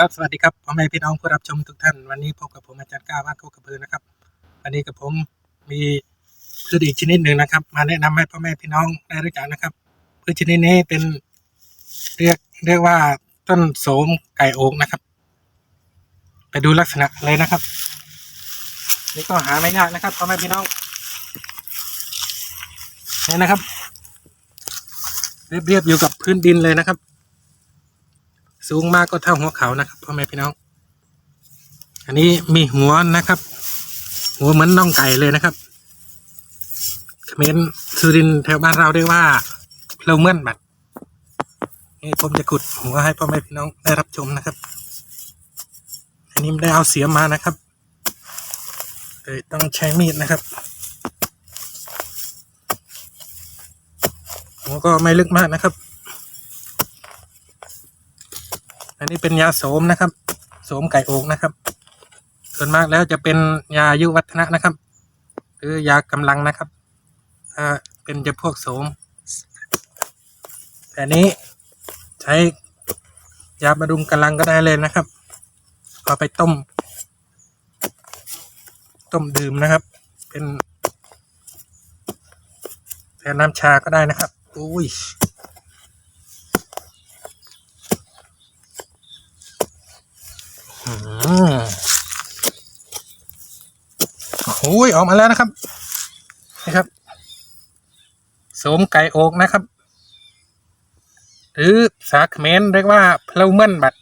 ครับสวัสดีครับพ่อแม่พี่น้องผู้รับชมทุกท่าน วันนี้พบกับผมอาจารย์ก้าวว่าโคกระพือนะครับ วันนี้กับผมมีพืชอีกชนิดหนึ่งนะครับ มาแนะนำให้พ่อแม่พี่น้องได้รู้จักนะครับพืชชนิดนี้เป็นเรียกเรียกว่าต้นโสมไก่โอกนะครับ ไปดูลักษณะเลยนะครับ นี่ก็หาไม่ยากนะครับพ่อแม่พี่น้องนี่นะครับ เรียบๆอยู่กับพื้นดินเลยนะครับ สูงมากก็เท่าหัวเขานะครับพ่อแม่พี่น้อง อันนี้มีหัวนะครับ หัวเหมือนน่องไก่เลยนะครับเขมรสุรินแถวบ้านเราเรียกว่าเราเมื่อนบัดนี่ผมจะขุดหัวให้พ่อแม่พี่น้องได้รับชมนะครับ อันนี้ไม่ได้เอาเสียมมานะครับเลยต้องใช้มีดนะครับหัวก็ไม่ลึกมากนะครับ อั นนี้เป็นยาโสมนะครับ โสมไก่โอกนะครับ ส่วนมากแล้วจะเป็นยาอายุวัฒนะนะครับ หรือยากำลังนะครับถ้าเป็นจะพวกโสม แต่นี้ใช้ยาบำรุงกำลังก็ได้เลยนะครับเอาไปต้ม ต้มดื่มนะครับ เป็นแทนน้ำชาก็ได้นะครับ อุ้ย อืม โอ้ยออกมาแล้วนะครับนะครับโสมไก่โอกนะครับ หรือสาเมรเรียกว่าเพลเมินบัด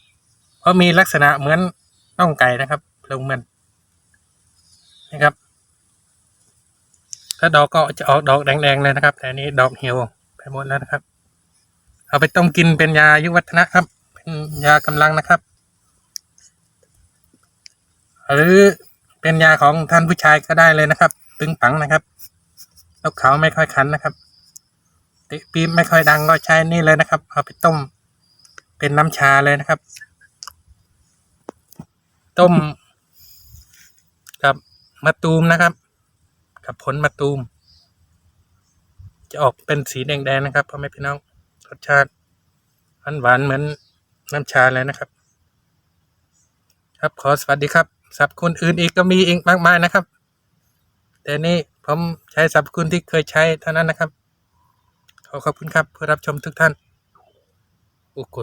เพราะมีลักษณะเหมือนน่องไก่นะครับเพลเมินนะครับ ถ้าดอกก็จะออกดอกแดงๆเลยนะครับ แต่นี้ดอกเหี่ยวไปหมดแล้วนะครับ เอาไปต้มกินเป็นยาอายุวัฒนะครับ เป็นยากำลังนะครับ หรือเป็นยาของท่านผู้ชายก็ได้เลยนะครับ ตึงปังนะครับแล้วเขาไม่ค่อยคันนะครับติปีบไม่ค่อยดังก็ใช้นี่เลยนะครับ เอาไปต้ม เป็นน้ำชาเลยนะครับ ต้ม กับมะตูมนะครับ กับผลมะตูม จะออกเป็นสีแดงๆนะครับพ่อแม่พี่น้องรสชาติหวานๆเหมือนน้ำชาเลยนะครับ ครับขอสวัสดีครับ สรรพคุณอื่นอีกก็มีอีกมากมายนะครับ แต่นี่ผมใช้สรรพคุณที่เคยใช้เท่านั้นนะครับ ขอขอบคุณครับเพื่อรับชมทุกท่านโอ้โห